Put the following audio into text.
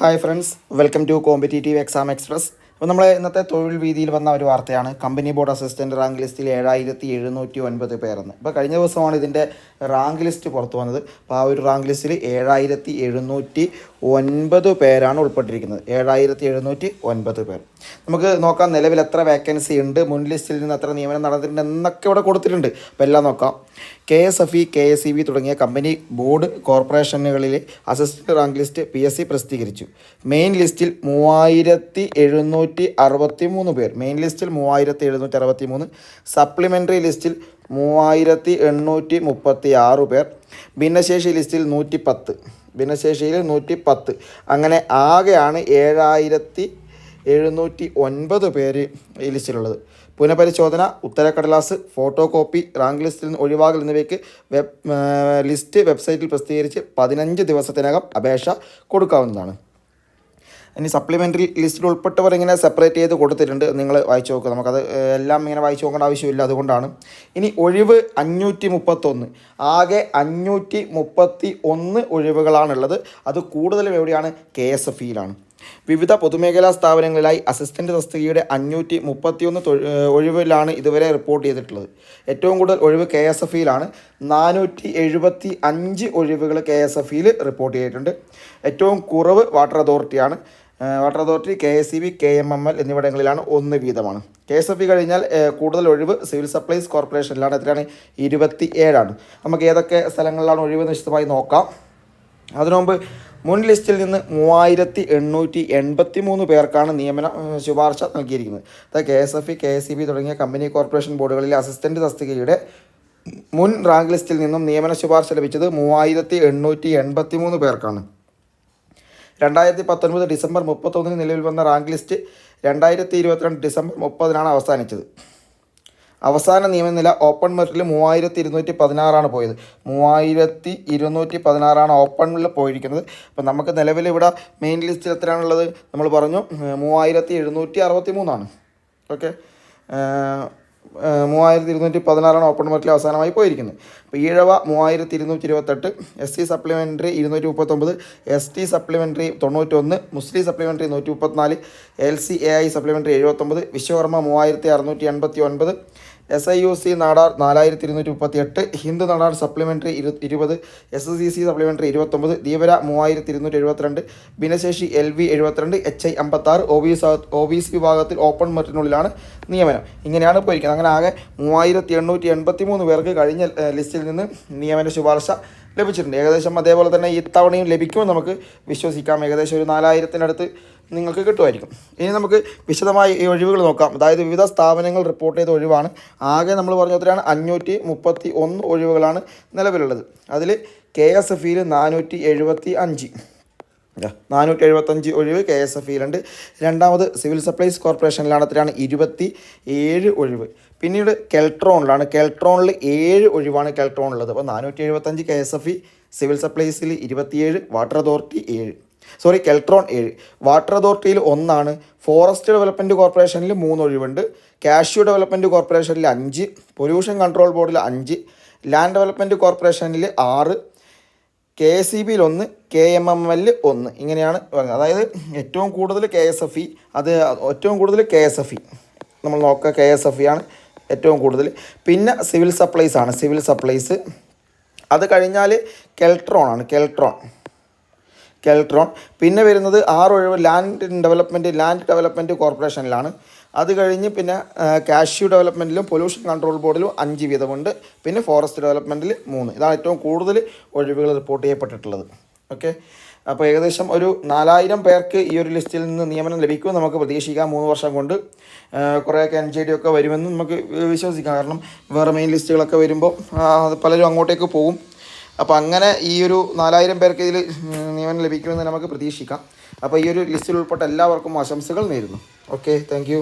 Hi friends welcome to competitive exam express അപ്പോൾ നമ്മൾ ഇന്നത്തെ തൊഴിൽ വീതിയിൽ വന്ന ഒരു വാർത്തയാണ്. കമ്പനി ബോർഡ് അസിസ്റ്റന്റ് റാങ്ക് ലിസ്റ്റിൽ ഏഴായിരത്തി എഴുന്നൂറ്റി ഒൻപത് പേരെന്ന്. ഇപ്പോൾ കഴിഞ്ഞ ദിവസമാണ് ഇതിന്റെ റാങ്ക് ലിസ്റ്റ് പുറത്തു വന്നത്. അപ്പോൾ ആ ഒരു റാങ്ക് ലിസ്റ്റിൽ ഏഴായിരത്തി എഴുന്നൂറ്റി ഒൻപത് പേരാണ് ഉൾപ്പെട്ടിരിക്കുന്നത്. ഏഴായിരത്തി എഴുന്നൂറ്റി ഒൻപത് പേർ. നമുക്ക് നോക്കാം നിലവിൽ എത്ര വേക്കൻസി ഉണ്ട് മുൻ ലിസ്റ്റിൽ നിന്ന് എത്ര നിയമനം നടന്നിട്ടുണ്ട് എന്നൊക്കെ ഇവിടെ കൊടുത്തിട്ടുണ്ട്. അപ്പോൾ എല്ലാം നോക്കാം. K S F E K S E B തുടങ്ങിയ company board കോർപ്പറേഷനുകളിലെ assistant rank list P S C പ്രസിദ്ധീകരിച്ചു. മെയിൻ ലിസ്റ്റിൽ മൂവായിരത്തി എഴുന്നൂറ്റി അറുപത്തി മൂന്ന് പേർ. മെയിൻ ലിസ്റ്റിൽ മൂവായിരത്തി എഴുന്നൂറ്റി അറുപത്തി മൂന്ന് സപ്ലിമെന്ററി ലിസ്റ്റിൽ മൂവായിരത്തി എണ്ണൂറ്റി മുപ്പത്തി ആറ് പേർ. ഭിന്നശേഷി ലിസ്റ്റിൽ നൂറ്റി പത്ത് ഭിന്നശേഷിയിൽ നൂറ്റി പത്ത് അങ്ങനെ ആകെയാണ് ഏഴായിരത്തി എഴുന്നൂറ്റി ഒൻപത് പേര് ഈ ലിസ്റ്റിലുള്ളത്. പുനഃപരിശോധന ഉത്തരക്കടലാസ് ഫോട്ടോ കോപ്പി റാങ്ക് ലിസ്റ്റിൽ നിന്ന് ഒഴിവാകൽ എന്നിവയ്ക്ക് വെബ് ലിസ്റ്റ് വെബ്സൈറ്റിൽ പ്രസിദ്ധീകരിച്ച് പതിനഞ്ച് ദിവസത്തിനകം അപേക്ഷ കൊടുക്കാവുന്നതാണ്. ഇനി സപ്ലിമെന്ററി ലിസ്റ്റിൽ ഉൾപ്പെട്ടവർ ഇങ്ങനെ സെപ്പറേറ്റ് ചെയ്ത് കൊടുത്തിട്ടുണ്ട്. നിങ്ങൾ വായിച്ചു നോക്കുക നമുക്കത് എല്ലാം ഇങ്ങനെ വായിച്ചു നോക്കേണ്ട ആവശ്യമില്ല. അതുകൊണ്ടാണ്. ഇനി ഒഴിവ് അഞ്ഞൂറ്റി മുപ്പത്തൊന്ന് ആകെ അഞ്ഞൂറ്റി മുപ്പത്തി ഒന്ന് ഒഴിവുകളാണുള്ളത്. അത് കൂടുതലും എവിടെയാണ്? കെ എസ് എഫ് ഇയിലാണ്. വിവിധ പൊതുമേഖലാ സ്ഥാപനങ്ങളിലായി അസിസ്റ്റന്റ് തസ്തികയുടെ അഞ്ഞൂറ്റി മുപ്പത്തിയൊന്ന് ഒഴിവിലാണ് ഇതുവരെ റിപ്പോർട്ട് ചെയ്തിട്ടുള്ളത്. ഏറ്റവും കൂടുതൽ ഒഴിവ് കെ എസ് എഫ് ഇയിലാണ്. നാനൂറ്റി എഴുപത്തി അഞ്ച് ഒഴിവുകൾ കെ എസ് എഫ് ഇയിൽ റിപ്പോർട്ട് ചെയ്തിട്ടുണ്ട്. ഏറ്റവും കുറവ് water അതോറിറ്റിയാണ് water authority K S C B K M M L എന്നിവിടങ്ങളിലാണ് ഒന്ന് വീതമാണ്. കെ എസ് എഫ് ബി കഴിഞ്ഞാൽ കൂടുതൽ ഒഴിവ് സിവിൽ സപ്ലൈസ് കോർപ്പറേഷനിലാണ്. എത്രയാണ്? ഇരുപത്തി ഏഴാണ് നമുക്ക് ഏതൊക്കെ സ്ഥലങ്ങളിലാണ് ഒഴിവ് വിശദമായി നോക്കാം. അതിനുമുമ്പ് മുൻ ലിസ്റ്റിൽ നിന്ന് മൂവായിരത്തി എണ്ണൂറ്റി എൺപത്തി മൂന്ന് പേർക്കാണ് നിയമന ശുപാർശ നൽകിയിരിക്കുന്നത്. അതായത് K S F E K S C B തുടങ്ങിയ കമ്പനി കോർപ്പറേഷൻ ബോർഡുകളിലെ അസിസ്റ്റന്റ് തസ്തികയുടെ മുൻ റാങ്ക് ലിസ്റ്റിൽ നിന്നും നിയമന ശുപാർശ ലഭിച്ചത് മൂവായിരത്തി എണ്ണൂറ്റി എൺപത്തി മൂന്ന് പേർക്കാണ്. രണ്ടായിരത്തി പത്തൊൻപത് ഡിസംബർ മുപ്പത്തൊന്നിന് നിലവിൽ വന്ന റാങ്ക് ലിസ്റ്റ് രണ്ടായിരത്തി ഇരുപത്തിരണ്ട് ഡിസംബർ മുപ്പതിനാണ് അവസാനിച്ചത്. അവസാന നിയമനില ഓപ്പൺ മെറിറ്റിൽ മൂവായിരത്തി ഇരുന്നൂറ്റി പതിനാറാണ് പോയത്. മൂവായിരത്തി ഇരുന്നൂറ്റി പതിനാറാണ് ഓപ്പണിൽ പോയിരിക്കുന്നത്. അപ്പോൾ നമുക്ക് നിലവിൽ ഇവിടെ മെയിൻ ലിസ്റ്റിൽ എത്രയാണുള്ളത്? നമ്മൾ പറഞ്ഞു മൂവായിരത്തി എഴുന്നൂറ്റി അറുപത്തി മൂന്നാണ് ഓക്കെ മൂവായിരത്തി ഇരുന്നൂറ്റി പതിനാറാണ് ഓപ്പൺ മാർക്കറ്റിൽ അവസാനമായി പോയിരിക്കുന്നത്. അപ്പോൾ ഈഴവ മൂവായിരത്തി ഇരുന്നൂറ്റി ഇരുപത്തെട്ട് എസ് സി സപ്ലിമെന്ററി ഇരുന്നൂറ്റി മുപ്പത്തൊമ്പത് എസ് ടി സപ്ലിമെന്ററി തൊണ്ണൂറ്റൊന്ന് മുസ്ലിം സപ്ലിമെന്ററി നൂറ്റി മുപ്പത്തിനാല് L C A I supplementary എഴുപത്തൊമ്പത് വിശ്വകർമ്മ മൂവായിരത്തി അറുന്നൂറ്റി എൺപത്തി ഒൻപത് S I U C Nadar നാലായിരത്തി ഇരുന്നൂറ്റി മുപ്പത്തി എട്ട് ഹിന്ദു നാടാർ സപ്ലിമെന്ററി ഇരു ഇരുപത് എസ് സി സി സപ്ലിമെന്ററി ഇരുപത്തൊമ്പത് ധീവര മൂവായിരത്തി ഇരുന്നൂറ്റി എഴുപത്തിരണ്ട് ഭിന്നശേഷി എൽ വി എഴുപത്തിരണ്ട് എച്ച് ഐ അമ്പത്താറ് O B O B C വിഭാഗത്തിൽ ഓപ്പൺ മെറിറ്റിനുള്ളിലാണ് നിയമനം. ഇങ്ങനെയാണ് പോയിരിക്കുന്നത്. അങ്ങനെ ആകെ മൂവായിരത്തി എണ്ണൂറ്റി എൺപത്തി മൂന്ന് പേർക്ക് കഴിഞ്ഞ ലിസ്റ്റിൽ നിന്ന് നിയമന ശുപാർശ ലഭിച്ചിട്ടുണ്ട്. ഏകദേശം അതേപോലെ തന്നെ ഇത്തവണയും ലഭിക്കുമെന്ന് നമുക്ക് വിശ്വസിക്കാം. ഏകദേശം ഒരു നാലായിരത്തിനടുത്ത് നിങ്ങൾക്ക് കിട്ടുമായിരിക്കും. ഇനി നമുക്ക് വിശദമായി ഈ ഒഴിവുകൾ നോക്കാം. അതായത് വിവിധ സ്ഥാപനങ്ങൾ റിപ്പോർട്ട് ചെയ്ത ഒഴിവാണ്. ആകെ നമ്മൾ പറഞ്ഞ എത്രയാണ് അഞ്ഞൂറ്റി മുപ്പത്തി ഒന്ന് ഒഴിവുകളാണ് നിലവിലുള്ളത്. അതിൽ കെ എസ് എഫ് ഇയിൽ നാനൂറ്റി എഴുപത്തി അഞ്ച് നാനൂറ്റി എഴുപത്തഞ്ച് ഒഴിവ് കെ എസ് എഫ് ഇയിലുണ്ട് രണ്ടാമത് സിവിൽ സപ്ലൈസ് കോർപ്പറേഷനിലാണ് എത്രയാണ് ഇരുപത്തി ഏഴ് ഒഴിവ്. പിന്നീട് കെൽട്രോണിലാണ്. കെൽട്രോണിൽ ഏഴ് ഒഴിവാണ് കെൽട്രോണുള്ളത് അപ്പോൾ നാനൂറ്റി എഴുപത്തഞ്ച് K S F E civil സപ്ലൈസിൽ ഇരുപത്തിയേഴ് വാട്ടർ അതോറിറ്റി ഏഴ്. സോറി കെൽട്രോൺ ഏഴ്. വാട്ടർ അതോറിറ്റിയിൽ ഒന്നാണ്. ഫോറസ്റ്റ് ഡെവലപ്മെന്റ് കോർപ്പറേഷനിൽ മൂന്ന് ഒഴിവുണ്ട്. കാഷ്യൂ ഡെവലപ്മെന്റ് കോർപ്പറേഷനിൽ അഞ്ച്. പൊല്യൂഷൻ കൺട്രോൾ ബോർഡിൽ അഞ്ച്. ലാൻഡ് ഡെവലപ്മെന്റ് കോർപ്പറേഷനിൽ ആറ്. കെ എസ് ഇ ബിയിൽ ഒന്ന് കെ എം എം എല്ലിൽ ഒന്ന്. ഇങ്ങനെയാണ് പറഞ്ഞത്. അതായത് ഏറ്റവും കൂടുതൽ കെ എസ് എഫ് ഇ അത് ഏറ്റവും കൂടുതൽ കെ എസ് എഫ് ഇ. നമ്മൾ നോക്കുക കെ എസ് എഫ് ഇ ആണ് ഏറ്റവും കൂടുതൽ. പിന്നെ സിവിൽ സപ്ലൈസ് ആണ്. Civil supplies. അത് കഴിഞ്ഞാൽ കെൽട്രോൺ ആണ്. കെൽട്രോൺ. കെൽട്രോൺ. പിന്നെ വരുന്നത് ആറ് ഒഴിവ് ലാൻഡ് ഡെവലപ്മെന്റ് ലാൻഡ് ഡെവലപ്മെന്റ് കോർപ്പറേഷനിലാണ്. അത് കഴിഞ്ഞ് പിന്നെ കാഷ്യൂ ഡെവലപ്മെന്റിലും പൊല്യൂഷൻ കൺട്രോൾ ബോർഡിലും അഞ്ച് വീതമുണ്ട്. പിന്നെ ഫോറസ്റ്റ് ഡെവലപ്മെന്റിൽ മൂന്ന്. ഇതാണ് ഏറ്റവും കൂടുതൽ ഒഴിവുകൾ റിപ്പോർട്ട് ചെയ്യപ്പെട്ടിട്ടുള്ളത്. ഓക്കെ അപ്പോൾ ഏകദേശം ഒരു നാലായിരം പേർക്ക് ഈ ഒരു ലിസ്റ്റിൽ നിന്ന് നിയമനം ലഭിക്കുമെന്ന് നമുക്ക് പ്രതീക്ഷിക്കാം മൂന്ന് വർഷം കൊണ്ട്. കുറേയൊക്കെ എൻ ജെ ഡി ഒക്കെ വരുമെന്ന് നമുക്ക് വിശ്വസിക്കാം. കാരണം വേറെ മെയിൻ ലിസ്റ്റുകളൊക്കെ വരുമ്പോൾ പലരും അങ്ങോട്ടേക്ക് പോകും. അപ്പോൾ അങ്ങനെ ഈ ഒരു നാലായിരം പേർക്ക് ഇതിൽ നിയമനം ലഭിക്കുമെന്ന് നമുക്ക് പ്രതീക്ഷിക്കാം. അപ്പോൾ ഈ ഒരു ലിസ്റ്റിൽ ഉൾപ്പെട്ട എല്ലാവർക്കും ആശംസകൾ നേരുന്നു. Okay thank